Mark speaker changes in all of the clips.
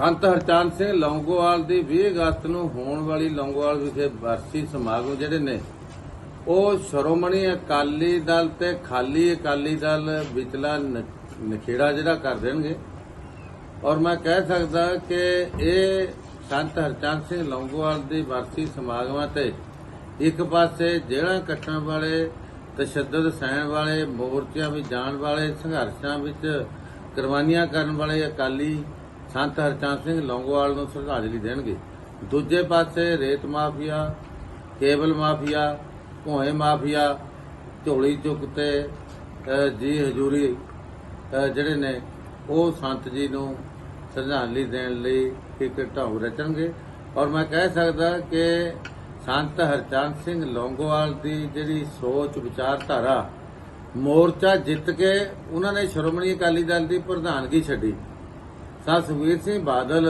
Speaker 1: ਸੰਤ ਹਰਚੰਦ ਸਿੰਘ ਲੌਂਗੋਵਾਲ ਦੀ 20 ਅਗਸਤ ਨੂੰ ਹੋਣ ਵਾਲੀ ਲੌਂਗੋਵਾਲ ਵਿਖੇ ਵਰਸੀ ਸਮਾਗਮ ਜਿਹੜੇ ਨੇ, ਉਹ ਸ਼੍ਰੋਮਣੀ ਅਕਾਲੀ ਦਲ ਤੇ ਖਾਲੀ ਅਕਾਲੀ ਦਲ ਵਿਚਲਾ ਨਖੇੜਾ ਜਿਹੜਾ ਕਰ ਦੇਣਗੇ। ਔਰ ਮੈਂ ਕਹਿ ਸਕਦਾ ਕਿ ਇਹ ਸੰਤ ਹਰਚੰਦ ਸਿੰਘ ਲੌਂਗੋਵਾਲ ਦੀ ਵਰਸੀ ਸਮਾਗਮਾਂ ਤੇ ਇੱਕ ਪਾਸੇ ਜੇਲ੍ਹਾਂ ਕੱਟਣ ਵਾਲੇ, ਤਸ਼ੱਦਦ ਸਹਿਣ ਵਾਲੇ, ਮੋਰਚਿਆਂ ਵਿੱਚ ਜਾਣ ਵਾਲੇ, ਸੰਘਰਸ਼ਾਂ ਵਿੱਚ ਕੁਰਬਾਨੀਆਂ ਕਰਨ ਵਾਲੇ ਅਕਾਲੀ ਸੰਤ ਹਰਚੰਦ ਸਿੰਘ ਲੌਂਗੋਵਾਲ ਨੂੰ ਸ਼ਰਧਾਂਜਲੀ ਦੇਣਗੇ। ਦੂਜੇ ਪਾਸੇ ਰੇਤ ਮਾਫੀਆ, ਕੇਬਲ ਮਾਫੀਆ, ਭੋਏ ਮਾਫੀਆ, ਝੋਲੀ ਚੁੱਕ ਤੇ ਜੀ ਹਜੂਰੀ ਜਿਹੜੇ ਨੇ, ਉਹ ਸੰਤ ਜੀ ਨੂੰ ਸ਼ਰਧਾਂਜਲੀ ਦੇਣ ਲਈ ਇੱਕ ਢੰਗ ਰਚਣਗੇ। ਔਰ ਮੈਂ ਕਹਿ ਸਕਦਾ ਕਿ ਸੰਤ ਹਰਚੰਦ ਸਿੰਘ ਲੌਂਗੋਵਾਲ ਦੀ ਜਿਹੜੀ ਸੋਚ, ਵਿਚਾਰਧਾਰਾ, ਮੋਰਚਾ ਜਿੱਤ ਕੇ ਉਹਨਾਂ ਨੇ ਸ਼੍ਰੋਮਣੀ ਅਕਾਲੀ ਦਲ ਦੀ ਪ੍ਰਧਾਨਗੀ ਛੱਡੀ। ਤਾਂ ਸੁਖਬੀਰ ਸਿੰਘ ਬਾਦਲ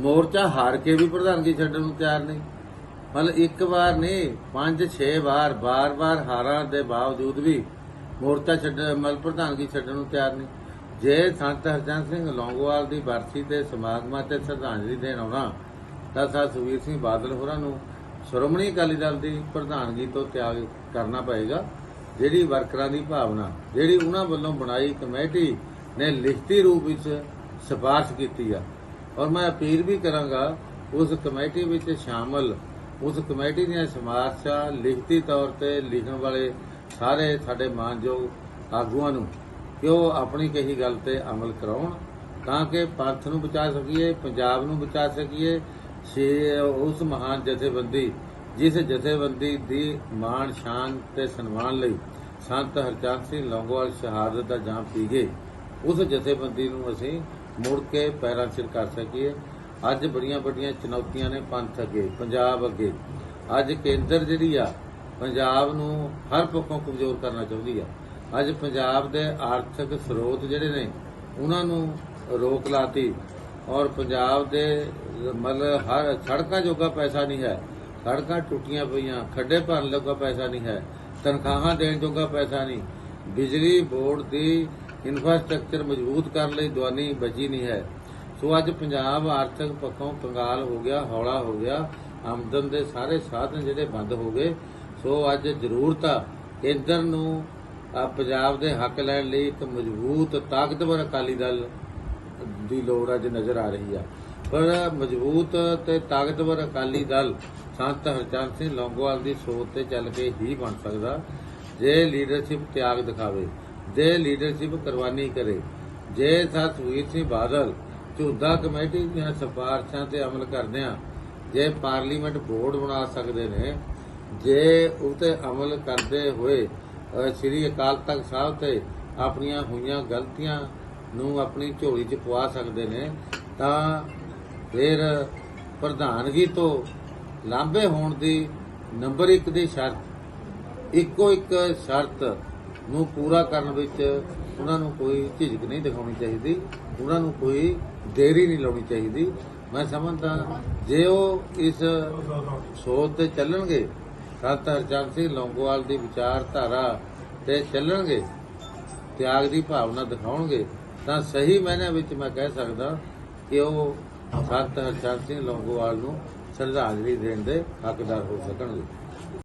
Speaker 1: ਮੋਰਚਾ ਹਾਰ ਕੇ ਵੀ ਪ੍ਰਧਾਨਗੀ ਛੱਡਣ ਨੂੰ ਤਿਆਰ ਨਹੀਂ ਮਤਲਬ ਇੱਕ ਵਾਰ ਨਹੀਂ, ਪੰਜ, ਛੇ ਵਾਰ ਬਾਰ-ਬਾਰ ਹਾਰਾਂ ਦੇ ਬਾਵਜੂਦ ਵੀ ਮੋਰਚਾ ਛੱਡ, ਮਤਲਬ ਪ੍ਰਧਾਨਗੀ ਛੱਡਣ ਨੂੰ ਤਿਆਰ ਨਹੀਂ ਜੇ ਸੰਤ ਹਰਚੰਦ ਸਿੰਘ ਲੌਂਗੋਵਾਲ ਦੀ ਬਰਸੀ ਤੇ ਸਮਾਗਮਾਂ ਤੇ ਸ਼ਰਧਾਂਜਲੀ ਦੇਣ ਆਉਣਾ, ਤਾਂ ਸਾ ਸੁਖਬੀਰ ਸਿੰਘ ਬਾਦਲ ਹੋਰਾਂ ਨੂੰ ਸ਼੍ਰੋਮਣੀ ਅਕਾਲੀ ਦਲ ਦੀ ਪ੍ਰਧਾਨਗੀ ਤੋਂ ਤਿਆਗ ਕਰਨਾ ਪਏਗਾ। ਜਿਹੜੀ ਵਰਕਰਾਂ ਦੀ ਭਾਵਨਾ, ਜਿਹੜੀ ਉਹਨਾਂ ਵੱਲੋਂ ਬਣਾਈ ਕਮੇਟੀ ਨੇ ਲਿਖਤੀ ਰੂਪ ਵਿੱਚ ਸਿਫਾਰਸ਼ ਕੀਤੀ ਆ। ਔਰ ਮੈਂ ਅਪੀਲ ਵੀ ਕਰਾਂਗਾ, ਉਸ ਕਮੇਟੀ ਵਿੱਚ ਸ਼ਾਮਲ, ਉਸ ਕਮੇਟੀ ਦੀਆਂ ਸਿਫਾਰਸ਼ਾਂ ਲਿਖਤੀ ਤੌਰ ਤੇ ਲਿਖਣ ਵਾਲੇ ਸਾਰੇ ਸਾਡੇ ਮਾਨਯੋਗ ਆਗੂਆਂ ਨੂੰ ਕਿ ਉਹ ਆਪਣੀ ਕਹੀ ਗੱਲ ਤੇ ਅਮਲ ਕਰਾਉਣ, ਤਾਂ ਕਿ ਪੰਥ ਨੂੰ ਬਚਾ ਸਕੀਏ, ਪੰਜਾਬ ਨੂੰ ਬਚਾ ਸਕੀਏ, ਛੇ ਉਸ ਮਹਾਨ ਜਥੇਬੰਦੀ, ਜਿਸ ਜਥੇਬੰਦੀ ਦੀ ਮਾਣ, ਸ਼ਾਨ ਤੇ ਸਨਮਾਨ ਲਈ ਸੰਤ ਹਰਚੰਦ ਸਿੰਘ ਲੌਂਗੋਵਾਲ ਸ਼ਹਾਦਤ ਦਾ ਜਾਮ ਪੀ ਗਏ। ਉਸ ਜਥੇਬੰਦੀ ਨੂੰ ਅਸੀਂ ਮੁੜ ਕੇ ਪੈਰਾਂ ਸਿਰ ਕਰ ਸਕੀਏ। ਅੱਜ ਬੜੀਆਂ ਵੱਡੀਆਂ ਚੁਣੌਤੀਆਂ ਨੇ ਪੰਥ ਅੱਗੇ, ਪੰਜਾਬ ਅੱਗੇ। ਅੱਜ ਕੇਂਦਰ ਜਿਹੜੀ ਆ, ਪੰਜਾਬ ਨੂੰ ਹਰ ਪੱਖੋਂ ਕਮਜ਼ੋਰ ਕਰਨਾ ਚਾਹੁੰਦੀ ਆ। ਅੱਜ ਪੰਜਾਬ ਦੇ ਆਰਥਿਕ ਸਰੋਤ ਜਿਹੜੇ ਨੇ, ਉਹਨਾਂ ਨੂੰ ਰੋਕ ਲਾਤੀ। ਔਰ ਪੰਜਾਬ ਦੇ ਮਤਲਬ ਹਰ ਸੜਕਾਂ ਜੋਗਾ ਪੈਸਾ ਨਹੀਂ ਹੈ। ਸੜਕਾਂ ਟੁੱਟੀਆਂ ਪਈਆਂ, ਖੱਡੇ ਭਰਨ ਲੱਗਾ ਪੈਸਾ ਨਹੀਂ ਹੈ। ਤਨਖਾਹਾਂ ਦੇਣ ਜੋਗਾ ਪੈਸਾ ਨਹੀਂ। ਬਿਜਲੀ ਬੋਰਡ ਦੀ ਇਨਫਰਾਸਟ੍ਰਕਚਰ ਮਜ਼ਬੂਤ ਕਰਨ ਲਈ, ਦਵਾਨੀ ਬਚੀ ਨਹੀਂ ਹੈ। ਸੋ ਅੱਜ ਪੰਜਾਬ, ਆਰਥਿਕ ਪੱਖੋਂ ਕੰਗਾਲ ਹੋ ਗਿਆ, ਹੌਲਾ ਹੋ ਗਿਆ। ਆਮਦਨ ਦੇ ਸਾਰੇ ਸਾਧਨ ਜਿਹੜੇ ਬੰਦ ਹੋ ਗਏ। ਸੋ ਅੱਜ ਜ਼ਰੂਰਤ ਆ ਕੇਂਦਰ ਨੂੰ ਪੰਜਾਬ ਦੇ ਹੱਕ ਲੈਣ ਲਈ ਇੱਕ ਮਜ਼ਬੂਤ, ਤਾਕਤਵਰ ਅਕਾਲੀ ਦਲ ਦੀ ਲੋੜ ਅੱਜ ਨਜ਼ਰ ਆ ਰਹੀ ਆ। ਪਰ ਮਜ਼ਬੂਤ ਤੇ ਤਾਕਤਵਰ ਅਕਾਲੀ ਦਲ ਸੰਤ ਹਰਚੰਦ ਸਿੰਘ ਲੌਂਗੋਵਾਲ ਦੀ ਸੋਚ ਤੇ ਚੱਲ ਕੇ ਹੀ ਬਣ ਸਕਦਾ, ਜੇ ਲੀਡਰਸ਼ਿਪ ਤਿਆਗ ਦਿਖਾਵੇ। ਜੇ ਲੀਡਰਸ਼ਿਪ ਕੁਰਬਾਨੀ ਕਰੇ ਜੇ ਸਤਵੀਰ ਸਿੰਘ ਬਾਦਲ ਝੁੱਦਾ ਕਮੇਟੀ ਦੀਆਂ ਸਿਫਾਰਸ਼ਾਂ ਤੇ ਅਮਲ ਕਰਦਿਆਂ ਜੇ ਪਾਰਲੀਮੈਂਟ ਬੋਰਡ ਬਣਾ ਸਕਦੇ ਨੇ ਜੇ ਉਤੇ ਅਮਲ ਕਰਦੇ ਹੋਏ ਸ੍ਰੀ ਅਕਾਲ ਤਖਤ ਸਾਹਿਬ ਤੇ ਆਪਣੀਆਂ ਹੋਈਆਂ ਗਲਤੀਆਂ ਨੂੰ ਆਪਣੀ ਝੋਲੀ 'ਚ ਪਵਾ ਸਕਦੇ ਨੇ, ਤਾਂ ਫਿਰ ਪ੍ਰਧਾਨਗੀ ਤੋਂ ਲਾਂਭੇ ਹੋਣ ਦੀ ਨੰਬਰ 1 ਦੀ ਸ਼ਰਤ, ਇੱਕੋ ਇੱਕ ਸ਼ਰਤ ਨੂੰ ਪੂਰਾ ਕਰਨ ਵਿੱਚ ਉਹਨਾਂ ਨੂੰ ਕੋਈ ਝਿਜਕ ਨਹੀਂ ਦਿਖਾਉਣੀ ਚਾਹੀਦੀ, ਉਹਨਾਂ ਨੂੰ ਕੋਈ ਦੇਰੀ ਨਹੀਂ ਲਾਉਣੀ ਚਾਹੀਦੀ। ਮੈਂ ਸਮਝਦਾ, ਜੇ ਉਹ ਇਸ ਸੋਧ ਤੇ ਚੱਲਣਗੇ, ਸੰਤ ਹਰਚੰਦ ਸਿੰਘ ਲੌਂਗੋਵਾਲ ਦੀ ਵਿਚਾਰਧਾਰਾ ਤੇ ਚੱਲਣਗੇ, ਤਿਆਗ ਦੀ ਭਾਵਨਾ ਦਿਖਾਉਣਗੇ, ਤਾਂ ਸਹੀ ਮਾਇਨੇ ਵਿੱਚ ਮੈਂ ਕਹਿ ਸਕਦਾ ਕਿ ਉਹ ਸੰਤ ਹਰਚੰਦ ਸਿੰਘ ਲੌਂਗੋਵਾਲ ਨੂੰ ਸ਼ਰਧਾਂਜਲੀ ਦੇਣ ਦੇ ਹੱਕਦਾਰ ਹੋ ਸਕਣਗੇ।